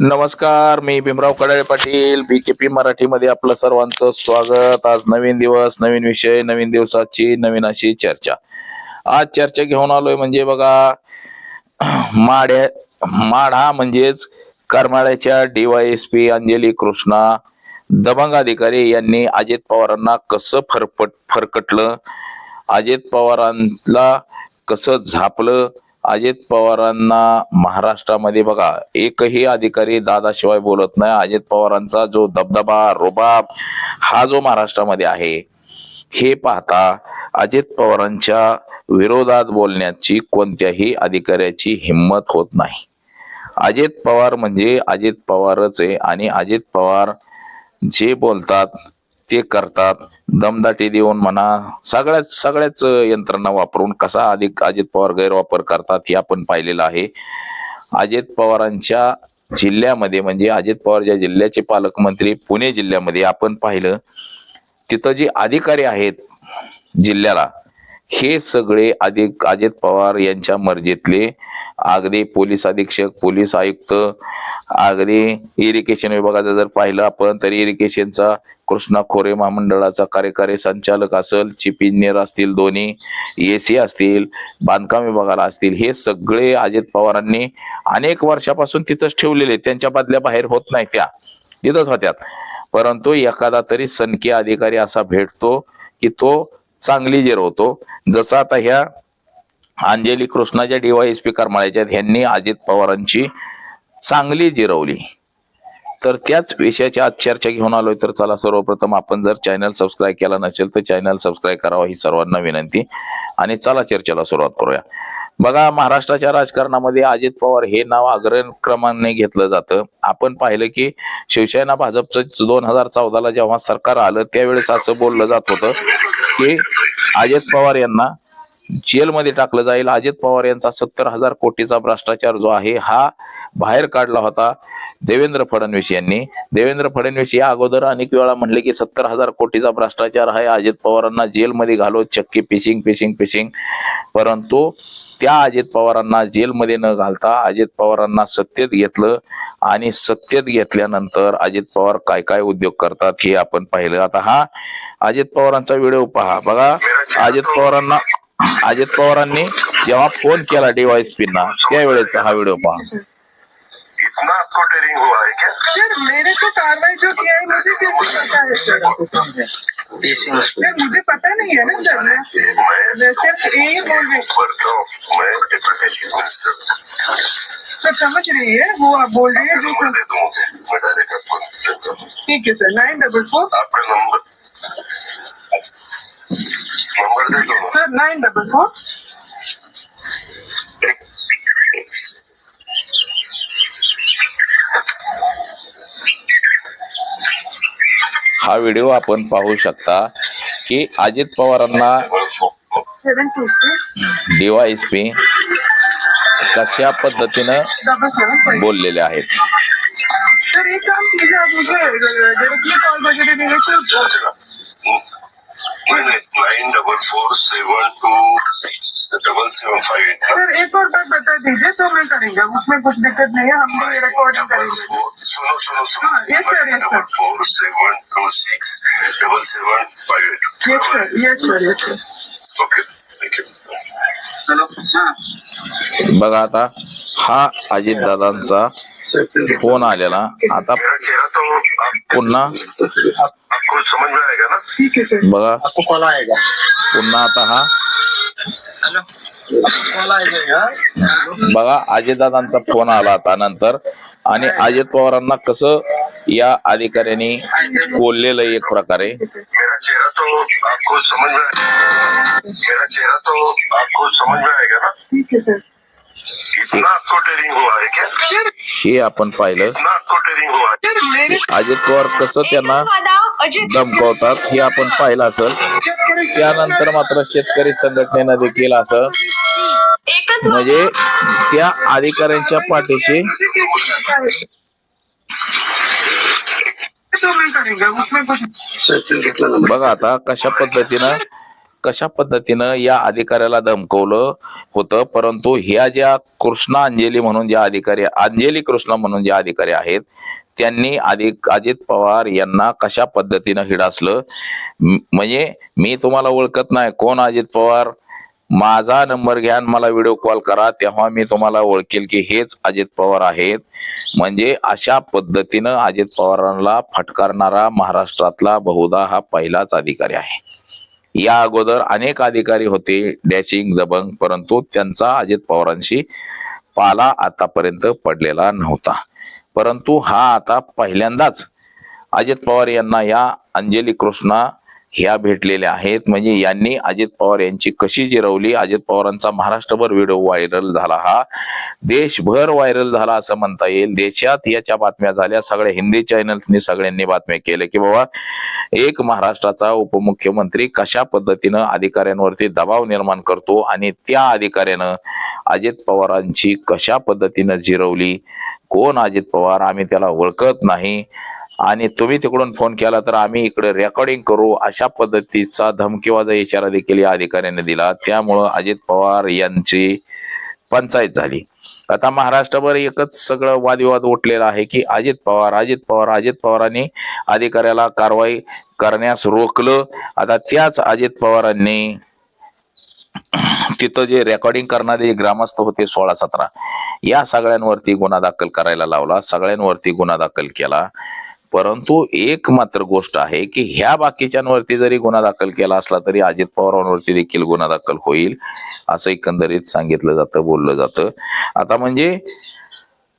नमस्कार मी भीमराव कडाळे पाटील बीकेपी मराठीमध्ये आपलं सर्वांचं स्वागत. आज नवीन दिवस नवीन विषय नवीन दिवसाची नवीन अशी चर्चा. आज चर्चा घेऊन आलोय म्हणजे बघा माड्या माढा म्हणजेच करमाळ्याच्या डीवायएसपी अंजली कृष्णा दबंग अधिकारी यांनी अजित पवारांना कसं फरफट फरकटलं? अजित पवारांना कसं झापलं? अजित पवारांना महाराष्ट्रामध्ये बघा एकही अधिकारी दादाशिवाय बोलत नाही. अजित पवारांचा जो दबदबा रुबाब हा जो महाराष्ट्रामध्ये आहे हे पाहता अजित पवारांच्या विरोधात बोलण्याची कोणत्याही अधिकाऱ्याची हिंमत होत नाही. अजित पवार म्हणजे अजित पवारच आहे आणि अजित पवार जे बोलतात ते करतात. दमदाटी देऊन म्हणा सगळ्याच सगळ्याच यंत्रणा वापरून कसा अधिक अजित पवार गैरवापर करतात हे आपण पाहिलेलं आहे. अजित पवारांच्या जिल्ह्यामध्ये म्हणजे अजित पवार ज्या जिल्ह्याचे पालकमंत्री पुणे जिल्ह्यामध्ये आपण पाहिलं तिथं जे अधिकारी आहेत जिल्ह्याला हे सगळे अधिक अजित पवार यांच्या मर्जीतले अगदी पोलीस अधीक्षक पोलीस आयुक्त अगदी इरिगेशन विभागाचं जर पाहिलं आपण तर इरिगेशनचा कृष्णा खोरे महामंडळाचा कार्यकारी संचालक असेल चीफ इंजिनियर असतील दोन्ही एसी असतील बांधकाम विभागाला असतील हे सगळे अजित पवारांनी अनेक वर्षापासून तिथंच ठेवलेले त्यांच्या बदल्या बाहेर होत नाही त्या. तिथंच होत्यात. परंतु एखादा तरी सनकी अधिकारी असा भेटतो की तो चांगली जिरवतो जसं आता ह्या अंजली कृष्णाच्या डीवायएसपी करमाळ्याच्या ह्यांनी अजित पवारांची चांगली जिरवली. तर त्याच विषयाची आज चर्चा घेऊन आलोय. तर चला सर्वप्रथम आपण जर चॅनल सबस्क्राईब केला नसेल तर चॅनल सबस्क्राईब करावा ही सर्वांना विनंती. आणि चला चर्चेला सुरुवात करूया. बघा महाराष्ट्राच्या राजकारणामध्ये अजित पवार हे नाव अग्रक्रमाने घेतलं जातं. आपण पाहिलं की शिवसेना भाजपचं दोन हजार चौदाला जेव्हा सरकार आलं त्यावेळेस असं बोललं जात होतं की अजित पवार यांना जेलमध्ये टाकलं जाईल. अजित पवार यांचा सत्तर हजार कोटीचा भ्रष्टाचार जो आहे हा बाहेर काढला होता देवेंद्र फडणवीस यांनी. देवेंद्र फडणवीस या अगोदर अनेक वेळा म्हणले की सत्तर हजार कोटीचा भ्रष्टाचार आहे. अजित पवारांना जेलमध्ये घालो चक्की पिशिंग पिशिंग पिशिंग. परंतु त्या अजित पवारांना जेलमध्ये न घालता अजित पवारांना सत्तेत घेतलं आणि सत्तेत घेतल्यानंतर अजित पवार काय काय उद्योग करतात हे आपण पाहिलं. आता हा अजित पवारांचा व्हिडिओ पहा. बघा अजित पवारांना अजित पवारांनी जेव्हा फोन केला डीवायएसपीना त्यावेळेचा हा व्हिडिओ पहा. इतना आपको टेरिंग हुआ है क्या सर मेरे को कार्रवाई जो किया है मुझे कैसे पता है सर. सर मुझे पता नहीं है ना सर. मैं मैं सिर्फ यही बोल रही वर्क ऑफ मैं डिप्टी चीफ मिनिस्टर सर समझ रही है वो आप बोल रही है जो मैं डायरेक्ट आपको ठीक है सर. नाइन डबल फोर आपका नंबर हा व्हिडिओ आपण पाहू शकता की अजित पवारांना डीवायएसपी कशा पद्धतीनं बोललेले आहेत सर एक काम कॉल वगैरह देंगे nine double four seven two six double seven five eight sir एक और बात बता दीजिए तो मैं करेंगे उसमें कुछ दिक्कत नहीं है हम भी रिकॉर्डिंग करेंगे। सुनो सुनो सुनो। हाँ, sir, yes, sir. Double four seven two six double seven five eight yes sir yes sir yes sir okay thank you चलो हाँ। बघा आता हा अजित दादांचा फ़ोन आलेला. आता मेरा चेहरा तो पुन्हा में ठीक है सर. बघा. आपको कॉल आएगा पुन्हा आता हा. हेलो. आपको कॉल आएगा बघा अजितदादांचा फोन आला आता नंतर. आणि अजित पवारांना कसं या अधिकाऱ्यांनी बोललेलं एक प्रकारे. मेरा चेहरा तो आपको समझ में आएगा मेरा चेहरा तो आपको समझ में आएगा ना? ठीक है सर. इतना हुआ है क्या हे आपण पाहिलं. इतना हुआ है अजित पवार कसं त्यांना धमकावतात हे आपण पाहिलं असेल. त्यानंतर मात्र शेतकरी संघटनेनं देखील असं म्हणजे त्या अधिकाऱ्यांच्या पाठीशी बघा आता कशा पद्धतीनं कशा पद्धतीनं या अधिकाऱ्याला धमकवलं होतं? परंतु ह्या ज्या कृष्णा अंजली म्हणून ज्या अधिकारी अंजली कृष्णा म्हणून ज्या अधिकारी आहेत त्यांनी अधिक अजित पवार यांना कशा पद्धतीनं हिडासलं? म्हणजे मी तुम्हाला ओळखत नाही. कोण अजित पवार? माझा नंबर घ्या मला व्हिडिओ कॉल करा. तेव्हा मी तुम्हाला ओळखेल की हेच अजित पवार आहेत. म्हणजे अशा पद्धतीनं अजित पवारांना फटकारणारा महाराष्ट्रातला बहुधा हा पहिलाच अधिकारी आहे. या अगोदर अनेक अधिकारी होते डॅशिंग दबंग परंतु त्यांचा अजित पवारांशी पाला आतापर्यंत पडलेला नव्हता. परंतु हा आता पहिल्यांदाच अजित पवार यांना या अंजली कृष्णा ह्या भेटलेल्या आहेत. म्हणजे यांनी अजित पवार यांची कशी जिरवली? अजित पवारांचा महाराष्ट्रभर व्हिडिओ व्हायरल झाला हा. देशभर व्हायरल झाला असं म्हणता येईल. देशात याच्या बातम्या झाल्या. सगळ्या हिंदी चॅनल्सनी सगळ्यांनी बातम्या केल्या की बाबा एक महाराष्ट्राचा उपमुख्यमंत्री कशा पद्धतीनं अधिकाऱ्यांवरती दबाव निर्माण करतो आणि त्या अधिकाऱ्यानं अजित पवारांची कशा पद्धतीनं जिरवली? कोण अजित पवार? आम्ही त्याला ओळखत नाही. आणि तुम्ही तिकडून फोन केला तर आम्ही इकडे रेकॉर्डिंग करू अशा पद्धतीचा धमकीवाजा इशारा देखील या अधिकाऱ्याने दिला. त्यामुळं अजित पवार यांची पंचायत झाली. आता महाराष्ट्रभर एकच सगळं वादविवाद उठलेला आहे की अजित पवार अजित पवार अजित पवारांनी अधिकाऱ्याला कारवाई करण्यास रोखलं. आता त्याच अजित पवारांनी तिथं जे रेकॉर्डिंग करणारे ग्रामस्थ होते सोळा सतरा या सगळ्यांवरती गुन्हा दाखल करायला लावला. सगळ्यांवरती गुन्हा दाखल केला. परंतु एक मात्र गोष्ट आहे की ह्या बाकीच्यांवरती जरी गुन्हा दाखल केला असला तरी अजित पवारांवरती देखील गुन्हा दाखल होईल असं एकंदरीत सांगितलं जातं बोललं जातं. आता म्हणजे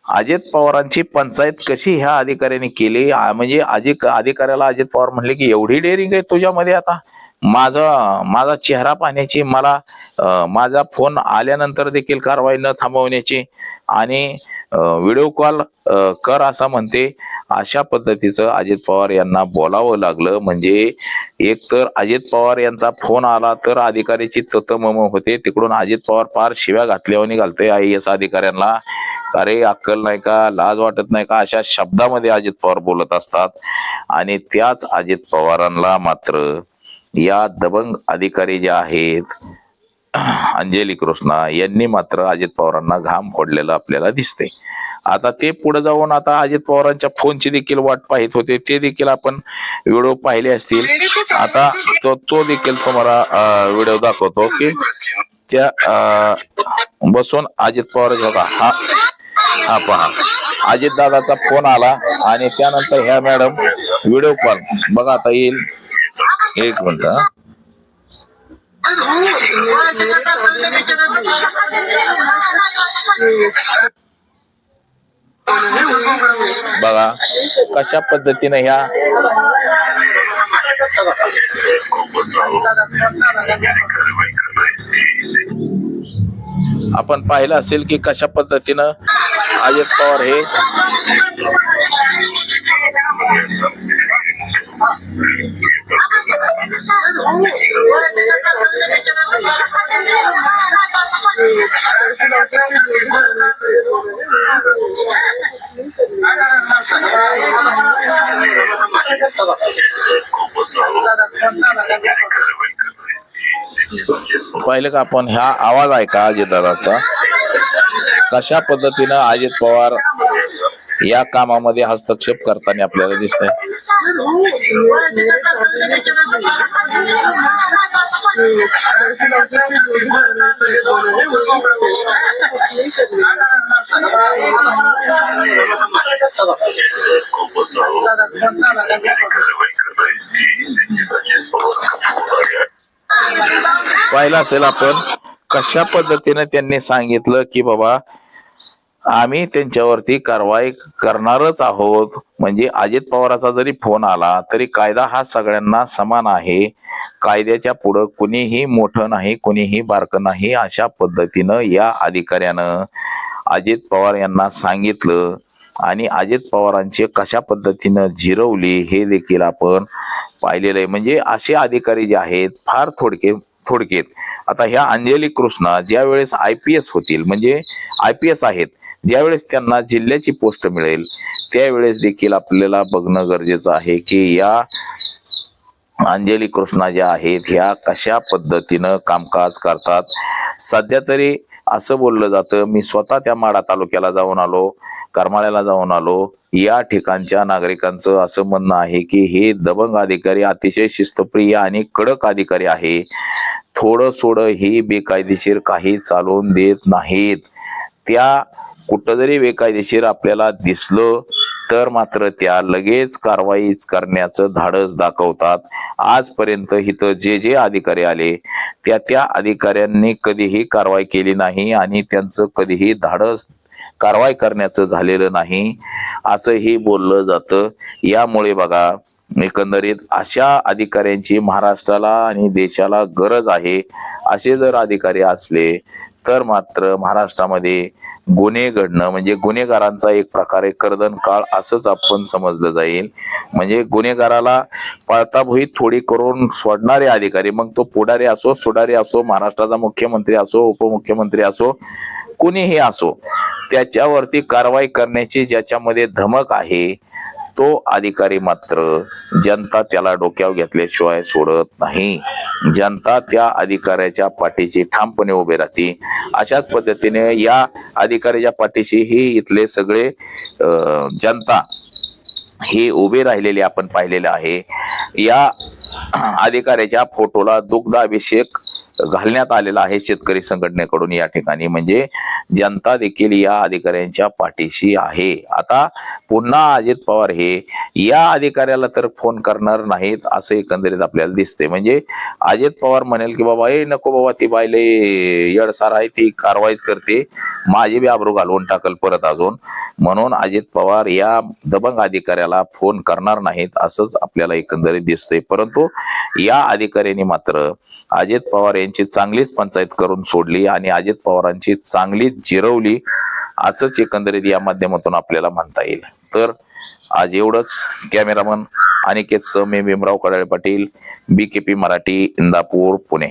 अजित पवारांची पंचायत कशी ह्या अधिकाऱ्यांनी केली? म्हणजे अजित अधिकाऱ्याला अजित पवार म्हणले की एवढी डेअरिंग आहे तुझ्यामध्ये आता? माझा माझा चेहरा पाहण्याची मला माझा फोन आल्यानंतर देखील कारवाई न थांबवण्याची आणि व्हिडिओ कॉल कर असा म्हणते अशा पद्धतीचं अजित पवार यांना बोलावं लागलं. म्हणजे एक तर अजित पवार यांचा फोन आला तर अधिकाऱ्याची ततमम होते. तिकडून अजित पवार फार शिव्या घातल्यावर घालते आय एस अधिकाऱ्यांना. अरे अक्कल नाही का लाज वाटत नाही का अशा शब्दामध्ये अजित पवार बोलत असतात. आणि त्याच अजित पवारांना मात्र या दबंग अधिकारी जे आहेत अंजली कृष्णा यांनी मात्र अजित पवारांना घाम फोडलेलं आपल्याला दिसते आता ते पुढे जाऊन आता अजित पवारांच्या फोनची देखील वाट पाहत होते. ते देखील आपण व्हिडिओ पाहिले असतील. आता तो तो देखील तुम्हाला व्हिडिओ दाखवतो की त्या बसून अजित पवार होता हा हा पहा. अजित दादाचा फोन आला आणि त्यानंतर ह्या मॅडम व्हिडिओ कॉल. बघा आता येईल. एक मिनिट हा. बघा कशा पद्धतीने ह्या आपण पाहिलं कशा पद्धतीनं अजित पवार हे पाहिलं का आपण ह्या आवाज ऐका अजितदादाचा कशा पद्धतीनं अजित पवार या कामामध्ये हस्तक्षेप करताना आपल्याला दिसतंय? पाहिलं असेल आपण कशा पद्धतीने त्यांनी सांगितलं की बाबा आम्ही त्यांच्यावरती कारवाई करणारच आहोत. म्हणजे अजित पवाराचा जरी फोन आला तरी कायदा हा सगळ्यांना समान आहे. कायद्याच्या पुढं कुणीही मोठं नाही कुणीही बारकं नाही अशा पद्धतीनं या अधिकाऱ्यानं अजित पवार यांना सांगितलं. आणि अजित पवारांचे कशा पद्धतीनं जिरवली हे देखील आपण पाहिलेलं आहे. म्हणजे असे अधिकारी जे आहेत फार थोडके थोडक्यात. आता ह्या अंजली कृष्णा ज्या वेळेस आय पी एस होतील म्हणजे आय पी एस आहेत ज्यावेळेस त्यांना जिल्ह्याची पोस्ट मिळेल त्यावेळेस देखील आपल्याला बघणं गरजेचं आहे की या अंजली कृष्णा ज्या आहेत ह्या कशा पद्धतीनं कामकाज करतात? सध्या तरी असं बोललं जातं. मी स्वतः त्या माडा तालुक्याला जाऊन आलो करमाळ्याला जाऊन आलो. या ठिकाणच्या नागरिकांचं असं म्हणणं आहे की हे दबंग अधिकारी अतिशय शिस्तप्रिय आणि कडक अधिकारी आहे. थोडं सोडं हे बेकायदेशीर काही चालवून देत नाहीत. त्या कुठं जरी बेकायदेशीर आपल्याला दिसलं. तर मात्र त्या लगेच कारवाई करण्याचं धाडस दाखवतात. आजपर्यंत इथं जे जे अधिकारी आले त्या त्या अधिकाऱ्यांनी कधीही कारवाई केली नाही आणि त्यांचं कधीही धाडस कारवाई करण्याचं झालेलं नाही असंही बोललं जातं. यामुळे बघा एकंदरीत अशा अधिकाऱ्यांची महाराष्ट्राला आणि देशाला गरज आहे असे जर अधिकारी असले तर मात्र महाराष्ट्रामध्ये गुन्हे घडणं म्हणजे गुन्हेगारांचा एक प्रकारे कर्दन काळ असंच आपण समजलं जाईल. म्हणजे गुन्हेगाराला पळताभुई थोडी करून सोडणारे अधिकारी मग तो पुढारी असो सुडारी असो महाराष्ट्राचा मुख्यमंत्री असो उपमुख्यमंत्री असो कुणीही असो त्याच्यावरती कारवाई करण्याची ज्याच्यामध्ये धमक आहे तो अधिकारी मात्र जनता त्याला डोक्यावर घेतल्याशिवाय सोडत नाही. जनता त्या अधिकाऱ्याच्या पाठीशी ठामपणे उभे राहते. अशाच पद्धतीने या अधिकाऱ्याच्या पाठीशी ही इथले सगळे जनता हे उभे राहिलेले आपण पाहिलेले आहे. या अधिकाऱ्याच्या फोटोला दुग्धाभिषेक घालण्यात आलेला आहे शेतकरी संघटनेकडून या ठिकाणी. म्हणजे जनता देखील या अधिकाऱ्यांच्या पाठीशी आहे. आता पुन्हा अजित पवार हे या अधिकाऱ्याला तर फोन करणार नाहीत असं एकंदरीत आपल्याला दिसते म्हणजे अजित पवार म्हणेल की बाबा ए नको बाबा ती बायले येडसार आहे ती कारवाईच करते. माझी बी आबरू घालवून टाकल परत अजून. म्हणून अजित पवार या दबंग अधिकाऱ्याला फोन करणार नाहीत असंच आपल्याला एकंदरीत दिसतंय. परंतु या अधिकाऱ्यांनी मात्र अजित पवार यांची चांगलीच पंचायत करून सोडली आणि अजित पवारांची चांगलीच जिरवली असंच एकंदरीत या माध्यमातून आपल्याला म्हणता येईल. तर आज एवढंच. कॅमेरामन अनिकेत स मे भीमराव कडाळे पाटील पी मराठी इंदापूर पुणे.